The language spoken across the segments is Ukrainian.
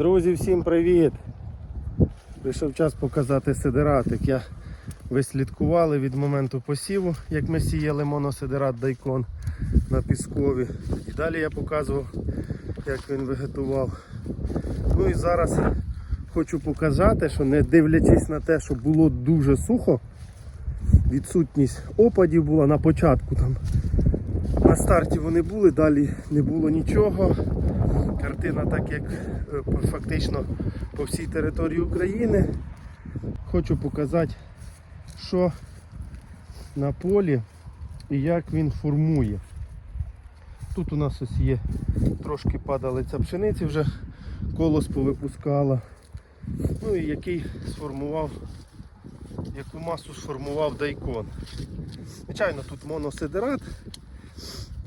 Друзі, всім привіт! Прийшов час показати сидератик. Я ви слідкували від моменту посіву, як ми сіяли моносидерат дайкон на піскові. І далі я показував, як він вегетував. Ну і зараз хочу показати, що не дивлячись на те, що було дуже сухо, відсутність опадів була на початку там. На старті вони були, далі не було нічого. Картина так як е, фактично по всій території України. Хочу показати, що на полі і як він формує. Тут у нас ось є трошки падалиця пшениці, вже колос повипускала. Ну і який сформував, яку масу сформував дайкон. Звичайно, тут моносидерат,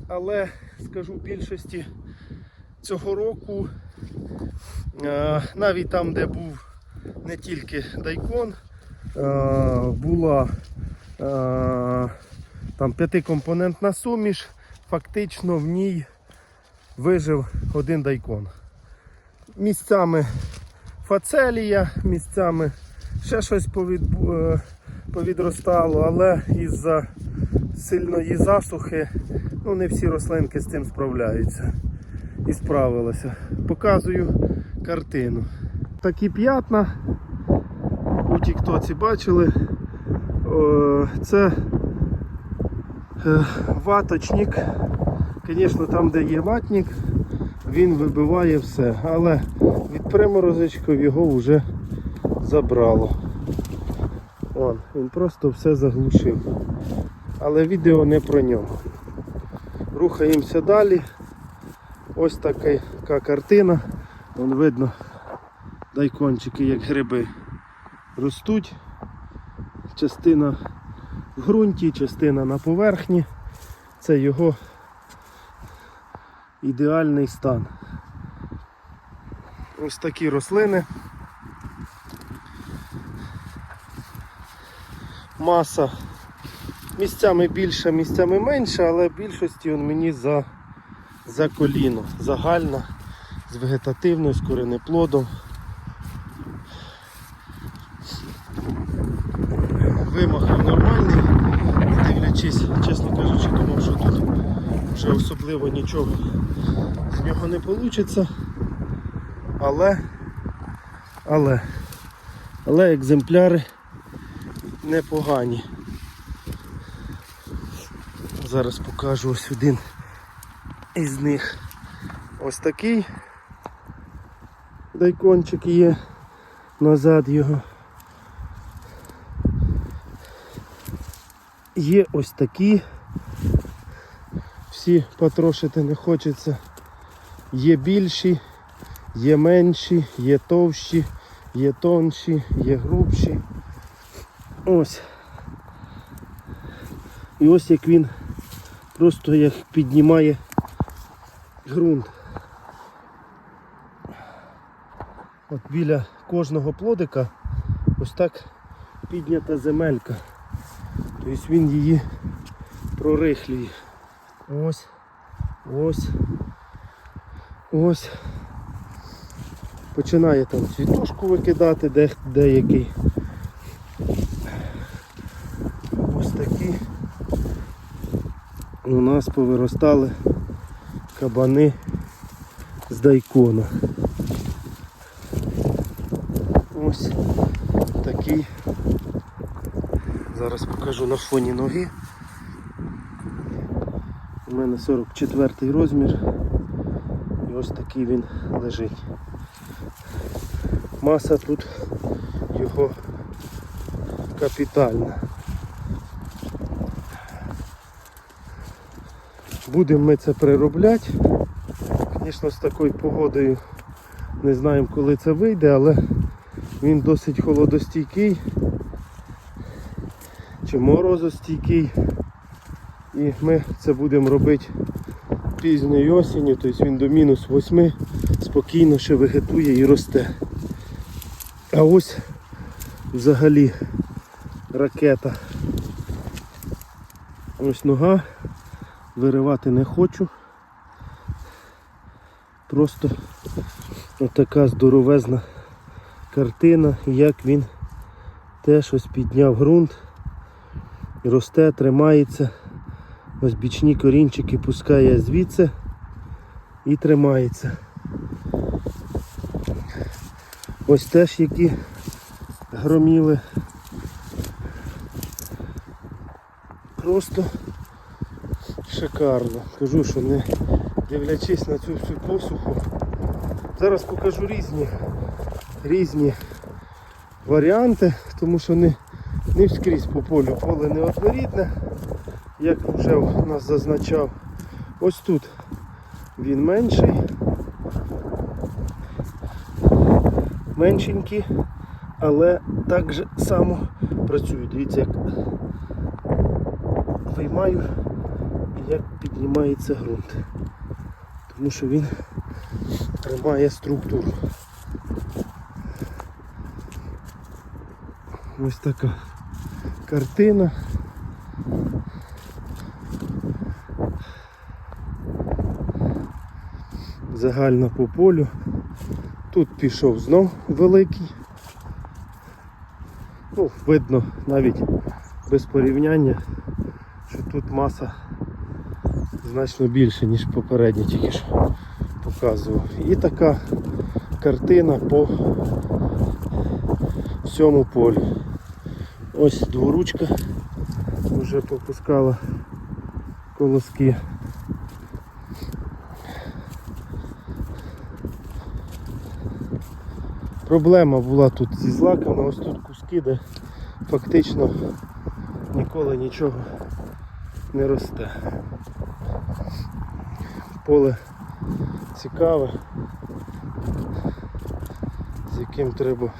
але скажу в більшості цього року, е, навіть там, де був не тільки дайкон, е, була е, там п'ятикомпонентна суміш, фактично в ній вижив один дайкон. Місцями фацелія, місцями ще щось повід, повідростало, але із-за сильної засухи ну, не всі рослинки з цим справляються і справилася. Показую картину. Такі п'ятна у тіктоці бачили. Це е, ваточник. Звісно, там, де є ватник, він вибиває все, але від приморозочків його вже забрало. Вон, він просто все заглушив. Але відео не про нього. Рухаємося далі. Ось така картина. Вон видно дайкончики як гриби ростуть. Частина в ґрунті, частина на поверхні. Це його ідеальний стан. Ось такі рослини. Маса місцями більша, місцями менша, але в більшості він мені за за коліно. Загальна, з вегетативною, з коренеплодом. Вимах нормальний, дивлячись, чесно кажучи, думав, що тут вже особливо нічого з нього не вийде. Але, але, але екземпляри непогані. Зараз покажу ось один із них ось такий дайкончик є назад його. Є ось такі, всі потрошити не хочеться. Є більші, є менші, є товщі, є тонші, є грубші. Ось. І ось як він просто як піднімає ґрунт. От біля кожного плодика ось так піднята земелька. Тобто він її прорихлює. Ось, ось, ось. Починає там цвітушку викидати де, деякий. Ось такі у нас повиростали кабани з дайкона. Ось такий. Зараз покажу на фоні ноги. У мене 44 розмір і ось такий він лежить. Маса тут його капітальна. Будемо ми це приробляти. Звісно, з такою погодою не знаємо коли це вийде, але він досить холодостійкий чи морозостійкий. І ми це будемо робити пізньої осінню, тобто він до мінус 8 спокійно ще вегетує і росте. А ось взагалі ракета. Ось нога. Виривати не хочу. Просто Отака здоровезна картина, як він теж ось підняв ґрунт, росте, тримається. Ось бічні корінчики пускає звідси і тримається. Ось теж які громіли. Просто шикарно. Кажу, що не дивлячись на цю всю посуху. Зараз покажу різні, різні варіанти, тому що не, не вскрізь по полю поле не однорідне, як вже у нас зазначав. Ось тут він менший, меншенький, але так же само працює. Дивіться, як виймаю як піднімається ґрунт. Тому що він тримає структуру. Ось така картина. Загальна по полю. Тут пішов знов великий. Ну, видно навіть без порівняння, що тут маса значно більше, ніж попередній тільки що показував. І така картина по всьому полю. Ось дворучка вже попускала колоски. Проблема була тут зі злаками, ось тут куски, де фактично ніколи нічого не росте. Поле цікаве, з яким треба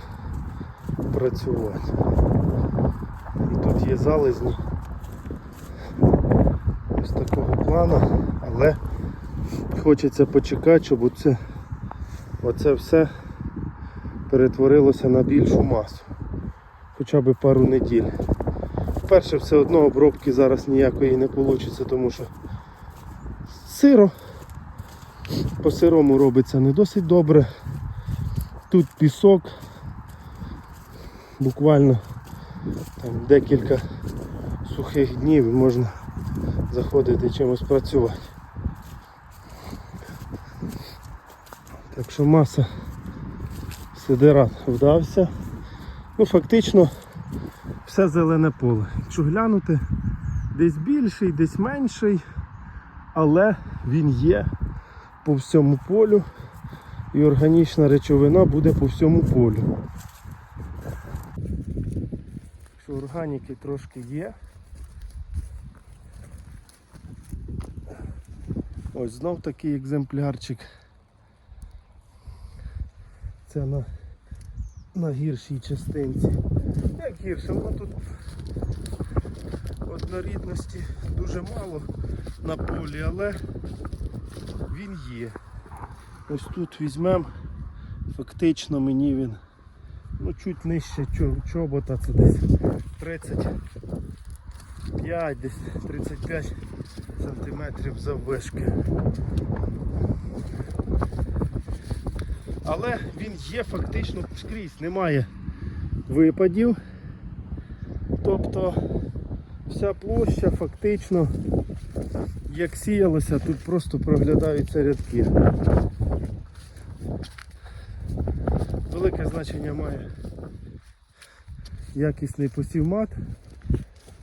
працювати. І тут є залезні ось такого плану, але хочеться почекати, щоб оце, оце все перетворилося на більшу масу. Хоча б пару неділь. Перше, все одно обробки зараз ніякої не вийде, тому що сиро. По сирому робиться не досить добре. Тут пісок. Буквально там декілька сухих днів можна заходити чимось працювати. Так що маса сидират вдався. Ну фактично все зелене поле. Якщо глянути, десь більший, десь менший, але він є по всьому полю і органічна речовина буде по всьому полю. Що органіки трошки є. Ось знов такий екземплярчик. Це на, на гіршій частинці. Як гірше, воно тут однорідності дуже мало на полі, але він є. Ось тут візьмемо, фактично мені він ну, чуть нижче чобота, це десь 35, десь 35 сантиметрів заввишки. Але він є фактично скрізь, немає випадів. Тобто вся площа фактично як сіялося, тут просто проглядаються рядки. Велике значення має якісний посівмат,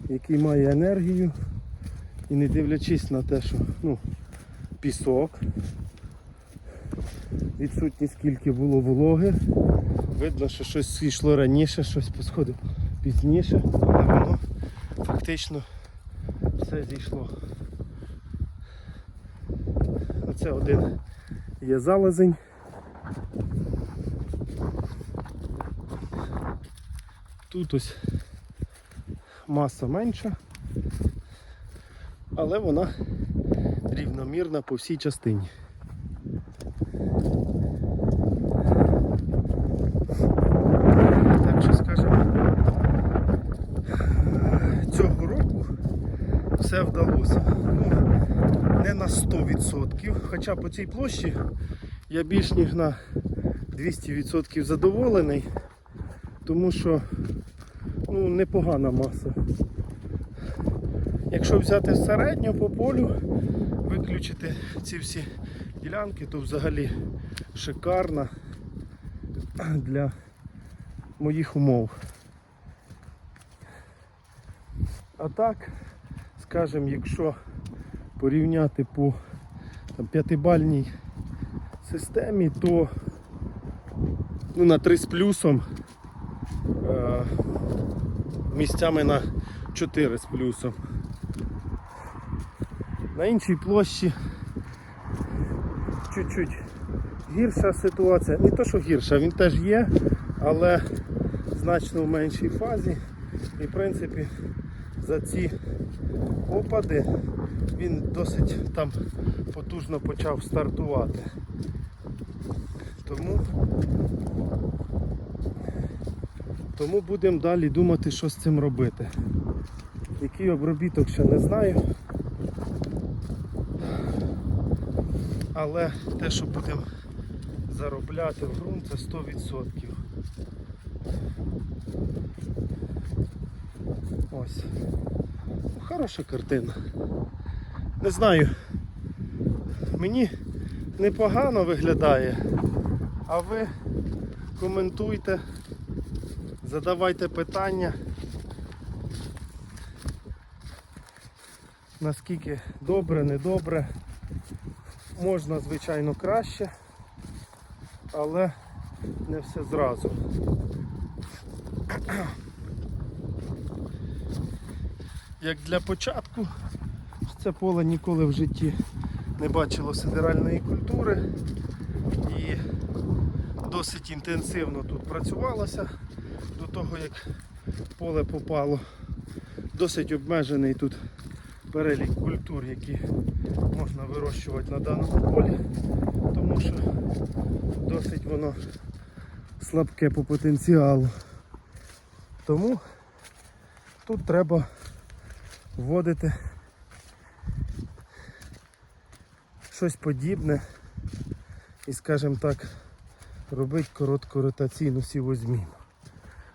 який має енергію і не дивлячись на те, що ну, пісок, відсутність скільки було вологи, видно, що щось йшло раніше, щось посходило пізніше, але воно фактично все зійшло. Оце один є залезень. Тут ось маса менша, але вона рівномірна по всій частині. Так що скажемо, цього року все вдалося. Не на 100%, хоча по цій площі я більш ніж на 200% задоволений, тому що ну, непогана маса. Якщо взяти середньо по полю, виключити ці всі ділянки, то взагалі шикарна для моїх умов. А так, скажімо, якщо порівняти по там, п'ятибальній системі, то ну, на 3 з плюсом е, місцями на 4 з плюсом. На іншій площі чуть-чуть гірша ситуація. Не то, що гірша, він теж є, але значно в меншій фазі. І в принципі за ці опади він досить там потужно почав стартувати. Тому, тому будемо далі думати, що з цим робити. Який обробіток ще не знаю. Але те, що будемо заробляти в ґрунт, це 100%. Ось. Хороша картина. Не знаю. Мені непогано виглядає. А ви коментуйте, задавайте питання. Наскільки добре, недобре. Можна, звичайно, краще, але не все зразу. Як для початку, це поле ніколи в житті не бачило сидеральної культури і досить інтенсивно тут працювалося до того, як поле попало. Досить обмежений тут перелік культур, які можна вирощувати на даному полі, тому що досить воно слабке по потенціалу. Тому тут треба вводити щось подібне і, скажімо так, робити коротку ротаційну сівозміну.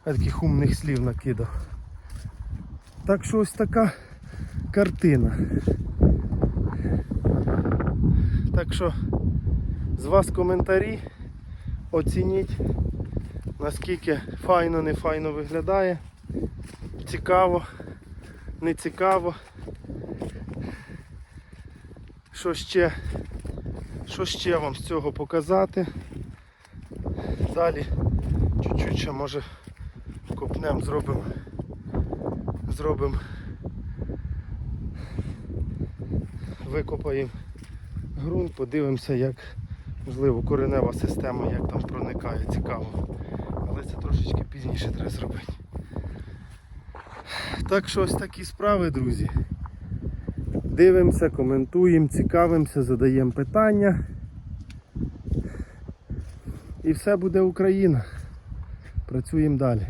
Я таких умних слів накидав. Так що ось така картина. Так що з вас коментарі, оцініть, наскільки файно, не файно виглядає. Цікаво, не цікаво. Що ще, що ще вам з цього показати? Далі чуть-чуть ще може копнем зробимо зробимо викопаємо ґрунт, подивимося, як можливо коренева система, як там проникає, цікаво. Але це трошечки пізніше треба зробити. Так що ось такі справи, друзі. Дивимося, коментуємо, цікавимося, задаємо питання. І все буде Україна. Працюємо далі.